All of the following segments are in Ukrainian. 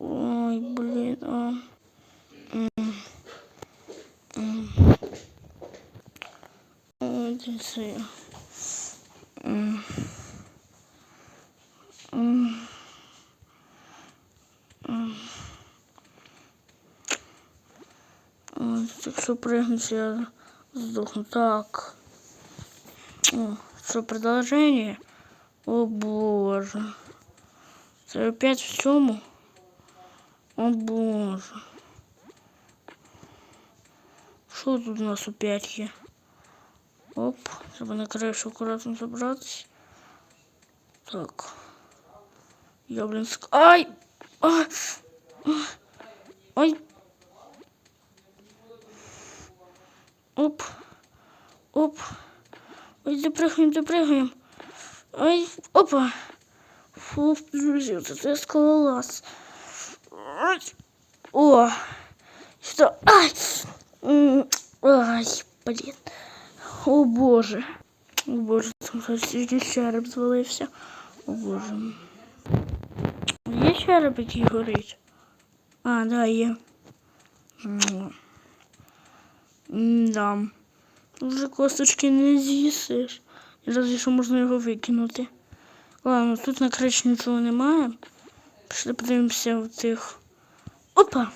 Ой, блін. А. М. М. Ой, де це я? М. М. М. Ой, Якщо пригнусь, я сдохну. Так. О, что, продолжение? О боже. Це опять в цьому? О боже. Що тут у нас опять є? Оп, треба на кришу акуратно забратися. Так. Я, блин, ск... Ай! А! А! Ай! Оп. Оп. Ой, допрыгаем, допрыгаем. Ай, опа. Фу, друзі, це скалолаз. О, що? Ай! Ай, блін. О, Боже. О, Боже, там щось череп звалився. О, Боже. Є череп, який горить? А, да, є. Да. Вже косточки не з'їсиш. Разве що можна його викинути. Ладно, тут на криші нічого немає. Пішли подивимося в цих. Опа!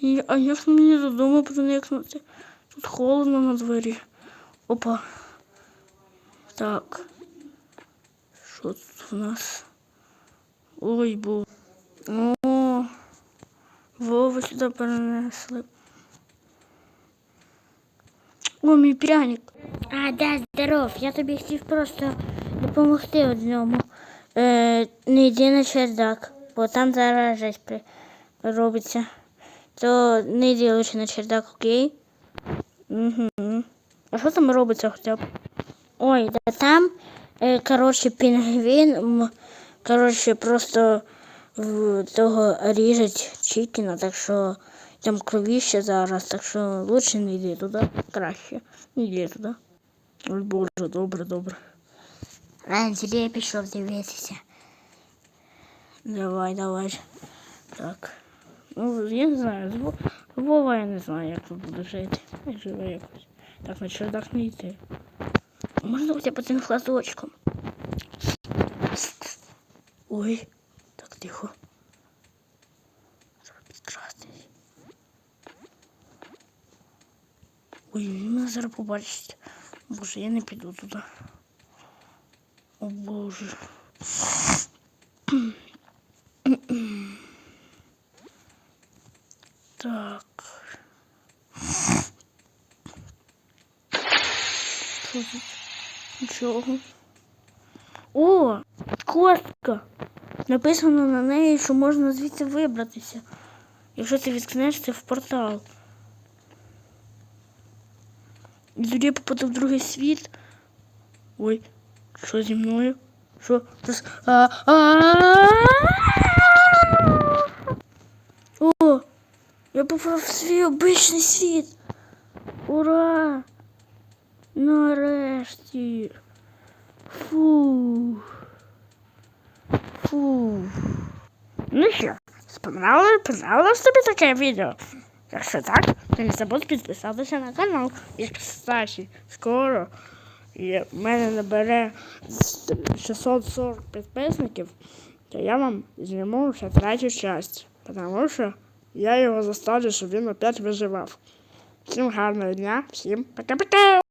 І, а як мені додому проникнути? Тут холодно на дворі. Опа. Так. Що тут у нас? Ой, бо. О, Вову сюди перенесли. О, мій пряник. А, да, здоров. Я тобі хотів просто допомогти одному. Е, не йди на чердак, бо там зараз жесть при... робиться. То не йди лише на чердак, окей? Угу. А що там робиться хоча б? Ой, да там, е, коротше, пінгвін, коротше, просто в того ріжуть чікіна, так що там кровіще зараз, так що лучше не йди туди, краще. Не йди туди. Ой, Боже, добре, добре. Ладно, тоді я пішов дивитися. Давай, давай. Так. Ну, я не знаю, Вова я не знаю, як тут буде жити. Хай живе якось. Так, на чердак не йти. Можна хоча б цим флазочком. Ой, так тихо. Треба підкрастись. Ой, він мене зараз побачить. Боже, я не піду туди. О Боже. Так. Що? Нічого. О, костка. Написано на неї, що можна звідси вибратися. Якщо ти відкнешся в портал. І попаду в другий світ. Ой, що зі мною? Що? О, я попав в свій обичний світ. Ура! Нарешті. Фу. Фу. Ну що, сподобалось, понравилось тобі таке відео? Якщо так, то не забудь підписатися на канал. І кстати, скоро в мене набере 640 підписників, то я вам зніму ще третю часть. Тому що я його заставлю, щоб він опять виживав. Всім гарного дня, всім пока-пока!